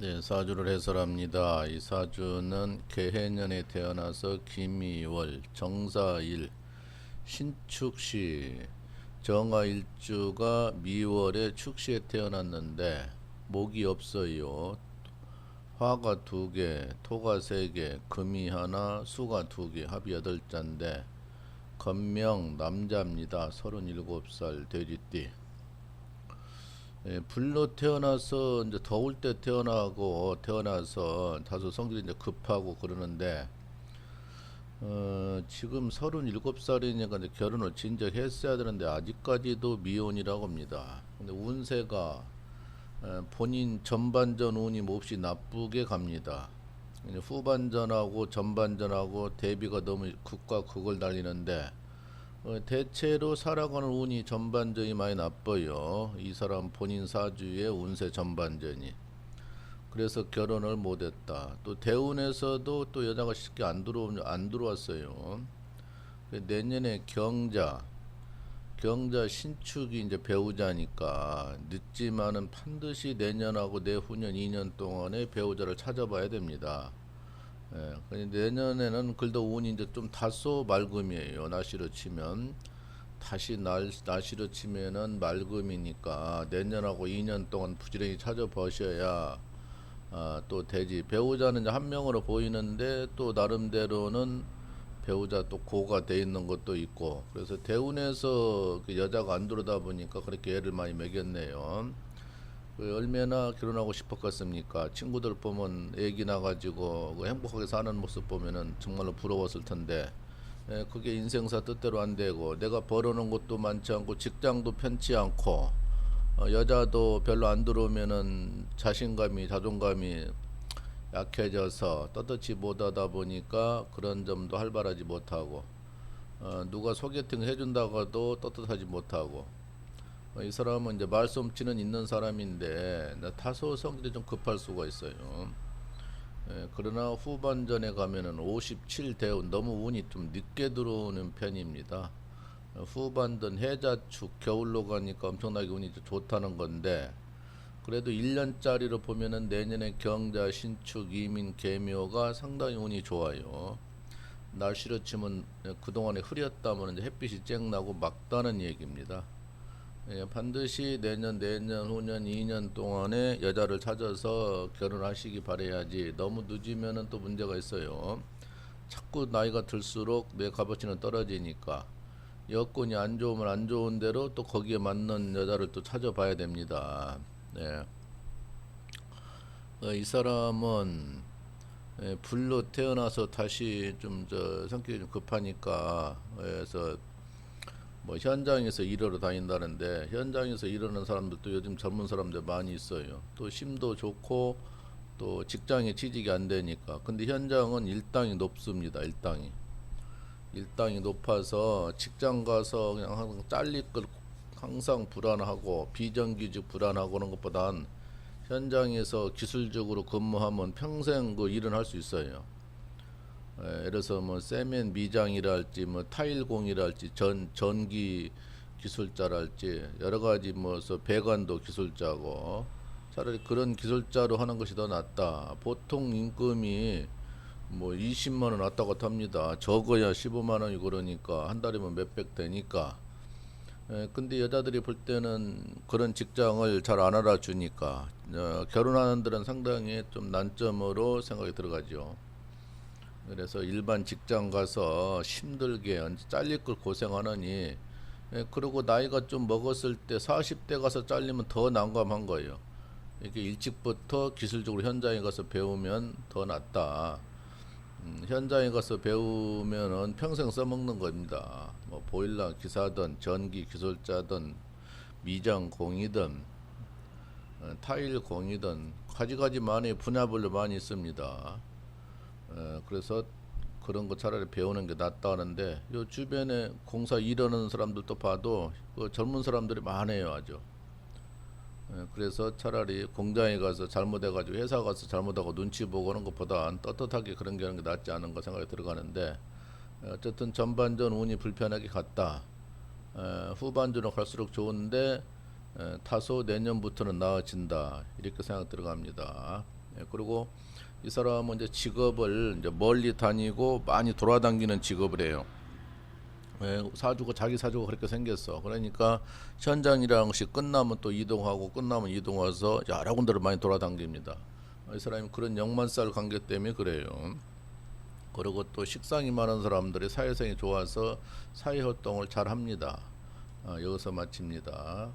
네, 사주를 해설합니다. 이 사주는 개해년에 태어나서 김이월, 정사일, 신축시, 정화일주가 미월에 축시에 태어났는데 목이 없어요. 화가 두 개, 토가 세 개, 금이 하나, 수가 두 개, 합이 여덟 자인데 건명 남자입니다. 37살 돼지띠. 예, 불로 태어나서 이제 더울 때 태어나고 태어나서 다소 성질이 이제 급하고 그러는데 어, 지금 37살이니까 이제 결혼을 진작 했어야 되는데 아직까지도 미혼이라고 합니다. 근데 운세가 어, 본인 전반전 운이 몹시 나쁘게 갑니다. 후반전하고 전반전하고 대비가 너무 극과 극을 달리는데 어, 대체로 살아가는 운이 전반전이 많이 나빠요. 이 사람 본인 사주의 운세 전반전이. 그래서 결혼을 못했다. 또 대운에서도 또 여자가 쉽게 안 들어 안 들어왔어요. 그 내년에 경자, 경자 신축이 이제 배우자니까 늦지만은 반드시 내년하고 내후년 2년 동안에 배우자를 찾아봐야 됩니다. 예, 근데 내년에는 글도 운이 이제 좀 다소 맑음이에요. 날씨로 치면 다시 날 날씨로 치면은 맑음이니까 내년하고 2년 동안 부지런히 찾아보셔야 아, 또 되지. 배우자는 이제 한 명으로 보이는데 또 나름대로는 배우자 또 고가 돼 있는 것도 있고 그래서 대운에서 그 여자가 안 들어다 보니까 그렇게 애를 많이 먹였네요. 그 얼마나 결혼하고 싶었겠습니까? 친구들 보면 애기 나가지고 그 행복하게 사는 모습 보면은 정말로 부러웠을 텐데 예, 그게 인생사 뜻대로 안 되고 내가 벌어놓은 것도 많지 않고 직장도 편치 않고 어, 여자도 별로 안 들어오면은 자신감이 자존감이 약해져서 떳떳지 못하다 보니까 그런 점도 활발하지 못하고 어, 누가 소개팅 해준다고 도 떳떳하지 못하고 어, 이 사람은 이제 말솜씨는 있는 사람인데 나 다소 성질이 좀 급할 수가 있어요. 예, 그러나 후반전에 가면은 57 대 운 너무 운이 좀 늦게 들어오는 편입니다. 어, 후반전 해자축 겨울로 가니까 엄청나게 운이 좋다는 건데 그래도 1년짜리로 보면은 내년에 경자 신축 이민 개묘가 상당히 운이 좋아요. 날씨로 치면 그동안에 흐렸다면 햇빛이 쨍 나고 막다는 얘기입니다. 예, 반드시 내년, 내년, 후년, 2년 동안에 여자를 찾아서 결혼하시기 바래야지 너무 늦으면은 또 문제가 있어요. 자꾸 나이가 들수록 내 값어치는 떨어지니까 여건이 안 좋으면 안 좋은 대로 또 거기에 맞는 여자를 또 찾아봐야 됩니다. 네. 어, 이 사람은 예, 불로 태어나서 다시 좀 저 성격이 좀 급하니까 그래서 뭐 현장에서 일하러 다닌다는데 현장에서 일하는 사람들도 요즘 젊은 사람들 많이 있어요. 또 심도 좋고 또 직장에 취직이 안 되니까. 근데 현장은 일당이 높습니다. 일당이. 일당이 높아서 직장 가서 그냥 항상 잘릴 걸 항상 불안하고 비정규직 불안하고 그런 것보단 현장에서 기술적으로 근무하면 평생 그 일은 할 수 있어요. 예, 예를 들어서 뭐 세면 미장이랄지 뭐 타일공이랄지 전 전기 기술자랄지 여러 가지 뭐서 배관도 기술자고 차라리 그런 기술자로 하는 것이 더 낫다. 보통 임금이 뭐 20만 원 왔다 갔다 합니다. 적어야 15만 원이 그러니까 한 달이면 몇백 되니까. 예, 근데 여자들이 볼 때는 그런 직장을 잘 안 알아주니까 어, 결혼하는 들은 상당히 좀 난점으로 생각이 들어가죠. 그래서 일반 직장 가서 힘들게 잘릴 걸 고생하느니 예, 그리고 나이가 좀 먹었을 때 40대 가서 잘리면 더 난감한 거예요. 이렇게 일찍부터 기술적으로 현장에 가서 배우면 더 낫다. 음, 현장에 가서 배우면은 평생 써먹는 겁니다. 뭐 보일러 기사든 전기 기술자든 미장 공이든 어, 타일 공이든 가지가지 많이 분야별로 많이 있습니다. 어, 그래서 그런 거 차라리 배우는 게 낫다 하는데 요 주변에 공사 일하는 사람들도 봐도 그 젊은 사람들이 많아요 아주. 예, 그래서 차라리 공장에 가서 잘못해가지고 회사 가서 잘못하고 눈치 보고 하는 것보다 떳떳하게 그런 게 하는 게 낫지 않은가 생각이 들어가는데 예, 어쨌든 전반전 운이 불편하게 갔다. 에, 후반전으로 갈수록 좋은데 에, 다소 내년부터는 나아진다. 이렇게 생각 들어갑니다. 예, 그리고 이 사람은 이제 직업을 이제 멀리 다니고 많이 돌아다니는 직업을 해요. 예, 사주가 자기 사주가 그렇게 생겼어. 그러니까 현장이라는 것이 끝나면 또 이동하고 끝나면 이동해서 여러 군데를 많이 돌아다닙니다. 이 사람이 그런 영만살 관계 때문에 그래요. 그리고 또 식상이 많은 사람들이 사회성이 좋아서 사회 활동을 잘 합니다. 아, 여기서 마칩니다.